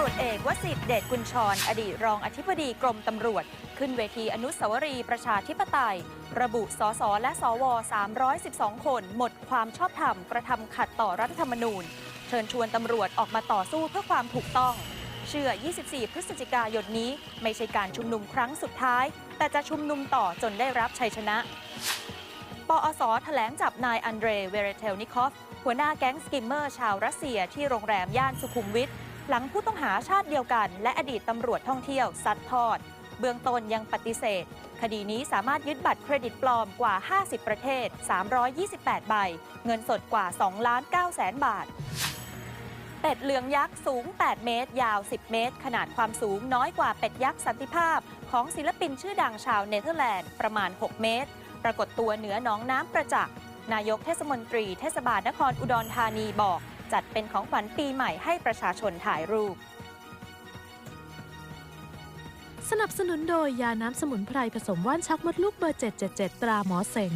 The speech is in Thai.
ำรวจเอกวสิทธิ์เดชกุลชร อดีตรองอธิบดีกรมตำรวจ ขึ้นเวทีอนุสาวรีย์ประชาธิปไตย ระบุสสและสว 312 คน หมดความชอบธรรมกระทำขัดต่อรัฐธรรมนูญ เชิญชวนตำรวจออกมาต่อสู้เพื่อความถูกต้อง เชื่อ 24 พฤศจิกายนนี้ ไม่ใช่การชุมนุมครั้งสุดท้าย แต่จะชุมนุมต่อจนได้รับชัยชนะ ปอสแถลงจับนายอันเดรเวเรเทลนิคอฟหัวหน้าแก๊งสกิมเมอร์ชาวรัสเซียที่โรงแรมย่านสุขุมวิท หลังผู้ต้องหาชาติเดียวกัน และอดีตตำรวจท่องเที่ยวซัดทอด เบื้องต้นยังปฏิเสธ คดีนี้สามารถยึดบัตรเครดิตปลอมกว่า 50 ประเทศ 328 ใบ เงินสดกว่า 2 ล้าน9แสนบาท เป็ดเหลืองยักษ์สูง 8 เมตร ยาว 10 เมตร ขนาดความสูงน้อยกว่าเป็ดยักษ์สันติภาพ ของศิลปินชื่อดังชาวเนเธอร์แลนด์ประมาณ 6 เมตร ปรากฏตัวเหนือหนองน้ำประจักษ์นายกเทศมนตรีเทศบาลนครอุดรธานีบอก จัดเป็นของขวัญปีใหม่ให้ประชาชนถ่ายรูป สนับสนุนโดยยาน้ำสมุนไพรผสมว่านชักมดลูกเบอร์ 777 ตราหมอเสง